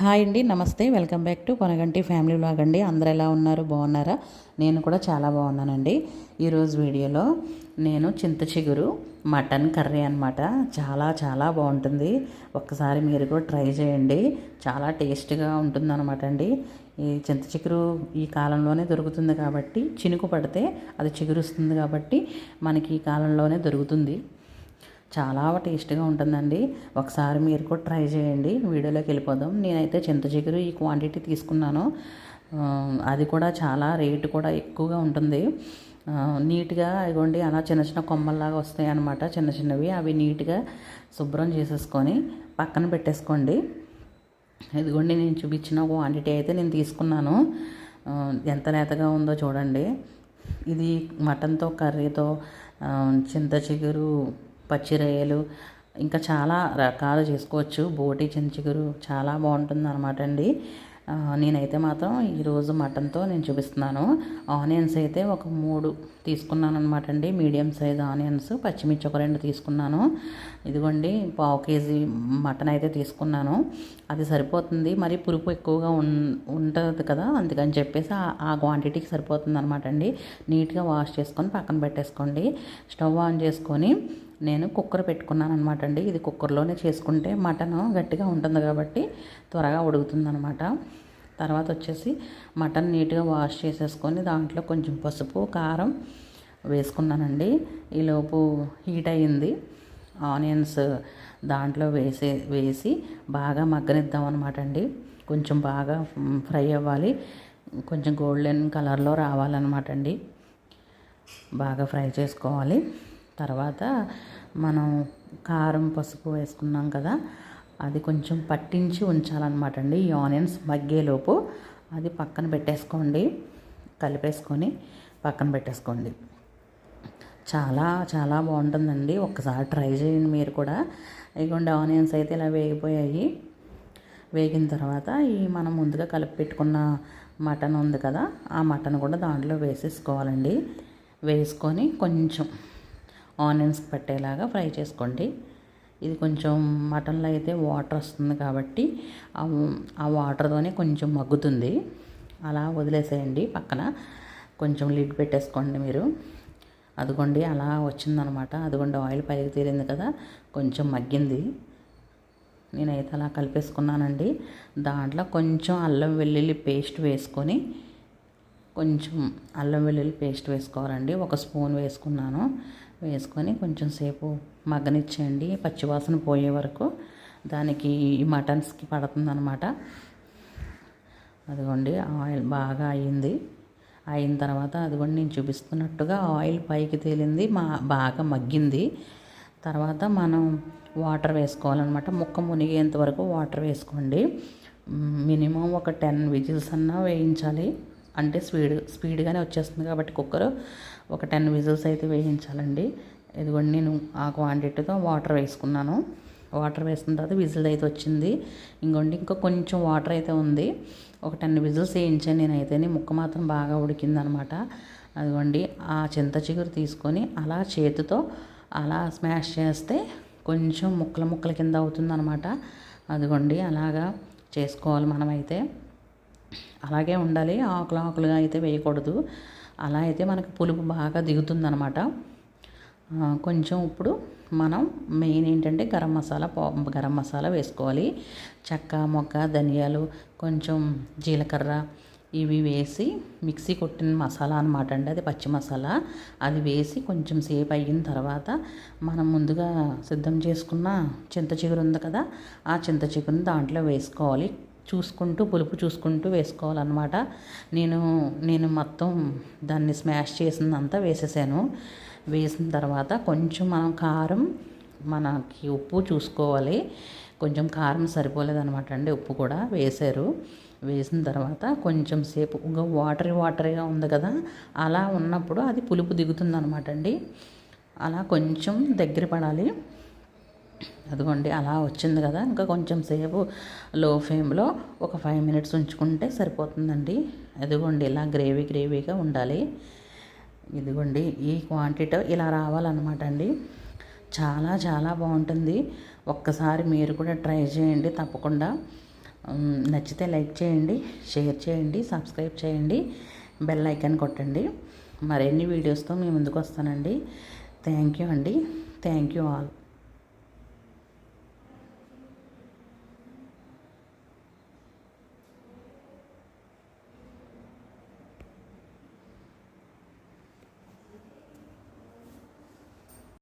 Hi అండి నమస్తే. Welcome back to Konaganti family vlog అండి. అందరు ఎలా ఉన్నారు? బాగున్నారా? నేను కూడా చాలా బాగున్నానండి. ఈరోజు వీడియోలో నేను చింత చిగురు మటన్ కర్రీ అనమాట చాలా చాలా బాగుంటుంది. ఒక్కసారి మీరు కూడా ట్రై చేయండి. చాలా టేస్ట్గా ఉంటుంది అనమాట అండి. ఈ చింత చిగురు ఈ కాలంలోనే దొరుకుతుంది కాబట్టి చినుకు పడితే అది చిగురుస్తుంది కాబట్టి మనకి ఈ కాలంలోనే దొరుకుతుంది. చాలా టేస్ట్గా ఉంటుందండి. ఒకసారి మీరు కూడా ట్రై చేయండి. వీడియోలోకి వెళ్ళిపోదాం. నేనైతే చింత చిగురు ఈ క్వాంటిటీ తీసుకున్నాను. అది కూడా చాలా రేటు కూడా ఎక్కువగా ఉంటుంది. నీట్గా ఇగోండి అలా చిన్న చిన్న కొమ్మల్లాగా వస్తాయి అన్నమాట. చిన్న చిన్నవి. అవి నీట్గా శుభ్రం చేసేసుకొని పక్కన పెట్టేసుకోండి. ఇదిగోండి నేను చూపించిన క్వాంటిటీ అయితే నేను తీసుకున్నాను. ఎంత నేతగా ఉందో చూడండి. ఇది మటన్తో కర్రీతో చింత చిగురు పచ్చి రొయ్యలు ఇంకా చాలా రకాలు చేసుకోవచ్చు. బోటి చెంచుగురు చాలా బాగుంటుంది అనమాట అండి నేనైతే మాత్రం ఈరోజు మటన్తో నేను చూపిస్తున్నాను. ఆనియన్స్ అయితే ఒక మూడు తీసుకున్నాను అనమాట అండి. మీడియం సైజ్ ఆనియన్స్ పచ్చిమిర్చి ఒక రెండు తీసుకున్నాను. ఇదిగోండి పావు కేజీ మటన్ అయితే తీసుకున్నాను. అది సరిపోతుంది. మరి పురుపు ఎక్కువగా ఉం ఉంటుంది కదా అందుకని చెప్పేసి ఆ క్వాంటిటీకి సరిపోతుంది అనమాట అండి. నీట్గా వాష్ చేసుకొని పక్కన పెట్టేసుకోండి. స్టవ్ ఆన్ చేసుకొని నేను కుక్కర్ పెట్టుకున్నాను అనమాట అండి. ఇది కుక్కర్లోనే చేసుకుంటే మటన్ గట్టిగా ఉంటుంది కాబట్టి త్వరగా ఉడుకుతుంది అనమాట తర్వాత వచ్చేసి మటన్ నీట్గా వాష్ చేసేసుకొని దాంట్లో కొంచెం పసుపు కారం వేసుకున్నానండి. ఈలోపు హీట్ అయ్యింది. ఆనియన్స్ దాంట్లో వేసే వేసి బాగా మగ్గనిద్దాం అనమాట అండి. కొంచెం బాగా ఫ్రై అవ్వాలి. కొంచెం గోల్డెన్ కలర్లో రావాలన్నమాట అండి. బాగా ఫ్రై చేసుకోవాలి. తర్వాత మనం కారం పసుపు వేసుకున్నాం కదా అది కొంచెం పట్టించి ఉంచాలన్నమాట అండి. ఈ ఆనియన్స్ మగ్గేలోపు అది పక్కన పెట్టేసుకోండి. కలిపేసుకొని పక్కన పెట్టేసుకోండి. చాలా చాలా బాగుంటుందండి. ఒక్కసారి ట్రై చేయండి మీరు కూడా. ఇదిగోండి ఆనియన్స్ అయితే ఇలా వేగిపోయాయి. వేగిన తర్వాత ఈ మనం ముందుగా కలిపి పెట్టుకున్న మటన్ ఉంది కదా ఆ మటన్ కూడా దాంట్లో వేసేసుకోవాలండి. వేసుకొని కొంచెం ఆనియన్స్ పట్టేలాగా ఫ్రై చేసుకోండి. ఇది కొంచెం మటన్లో అయితే వాటర్ వస్తుంది కాబట్టి ఆ వాటర్తోనే కొంచెం మగ్గుతుంది. అలా వదిలేసేయండి పక్కన. కొంచెం లిడ్ పెట్టేసుకోండి మీరు. అదిగోండి అలా వచ్చిందనమాట. అదిగోండి ఆయిల్ పైకి తీరింది కదా కొంచెం మగ్గింది. నేనైతే అలా కలిపేసుకున్నానండి. దాంట్లో కొంచెం అల్లం వెల్లుల్లి పేస్ట్ వేసుకొని కొంచెం అల్లం వెల్లుల్లి పేస్ట్ వేసుకోవాలండి. ఒక స్పూన్ వేసుకున్నాను. వేసుకొని కొంచెం సేపు మగ్గనిచ్చేయండి. పచ్చివాసన పోయే వరకు దానికి ఈ మటన్స్కి పడుతుందనమాట అదిగోండి ఆయిల్ బాగా అయింది అయిన తర్వాత అదిగోండి నేను చూపిస్తున్నట్టుగా ఆయిల్ పైకి తేలింది మా బాగా మగ్గింది. తర్వాత మనం వాటర్ వేసుకోవాలన్నమాట. ముక్క మునిగేంత వరకు వాటర్ వేసుకోండి. మినిమం ఒక టెన్ విజిల్స్ అన్నా వేయించాలి. అంటే స్పీడ్ స్పీడ్గానే వచ్చేస్తుంది కాబట్టి కుక్కర్ ఒక టెన్ విజిల్స్ అయితే వేయించాలండి. ఇదిగోండి నేను ఆ క్వాంటిటీతో వాటర్ వేసుకున్నాను. వాటర్ వేసిన తర్వాత విజిల్ అయితే వచ్చింది. ఇంకోండి ఇంకా కొంచెం వాటర్ అయితే ఉంది. ఒక టెన్ విజిల్స్ వేయించాను నేనైతేనే ముక్క మాత్రం బాగా ఉడికిందనమాట. అదిగోండి ఆ చింత చిగురు తీసుకొని అలా చేతితో అలా స్మాష్ చేస్తే కొంచెం ముక్కల ముక్కల కింద అవుతుందనమాట. అదిగోండి అలాగా చేసుకోవాలి మనమైతే. అలాగే ఉండాలి. ఆకులు ఆకులుగా అయితే వేయకూడదు. అలా అయితే మనకు పులుపు బాగా దిగుతుందనమాట కొంచెం ఇప్పుడు మనం మెయిన్ ఏంటంటే గరం మసాలా గరం మసాలా వేసుకోవాలి. చెక్క మొక్క ధనియాలు కొంచెం జీలకర్ర ఇవి వేసి మిక్సీ కొట్టిన మసాలా అనమాట అండి. అది పచ్చి మసాలా. అది వేసి కొంచెం సేపు అయిన తర్వాత మనం ముందుగా సిద్ధం చేసుకున్న చింత చిగురు ఉంది కదా ఆ చింత చిగురుని దాంట్లో వేసుకోవాలి. చూసుకుంటూ పులుపు చూసుకుంటూ వేసుకోవాలన్నమాట. నేను నేను మొత్తం దాన్ని స్మాష్ చేసిందంతా వేసేసాను. వేసిన తర్వాత కొంచెం మనం కారం మనకి ఉప్పు చూసుకోవాలి. కొంచెం కారం సరిపోలేదనమాట అండి ఉప్పు కూడా వేశారు. వేసిన తర్వాత కొంచెం సేపు ఇంకా వాటరీ వాటరీగా ఉంది కదా అలా ఉన్నప్పుడు అది పులుపు దిగుతుంది అనమాట అండి. అలా కొంచెం దగ్గర పడాలి. అదిగోండి అలా వచ్చింది కదా. ఇంకా కొంచెం సేపు లో ఫ్లేమ్లో ఒక ఫైవ్ మినిట్స్ ఉంచుకుంటే సరిపోతుందండి. అదిగోండి ఇలా గ్రేవీ గ్రేవీగా ఉండాలి. ఇదిగోండి ఈ క్వాంటిటీ ఇలా రావాలన్నమాట అండి. చాలా చాలా బాగుంటుంది. ఒక్కసారి మీరు కూడా ట్రై చేయండి తప్పకుండా. నచ్చితే లైక్ చేయండి షేర్ చేయండి సబ్స్క్రైబ్ చేయండి బెల్ ఐకాన్ కొట్టండి. మరిన్ని వీడియోస్తో మీ ముందుకు వస్తానండి. థ్యాంక్ యూ అండి. Thank you all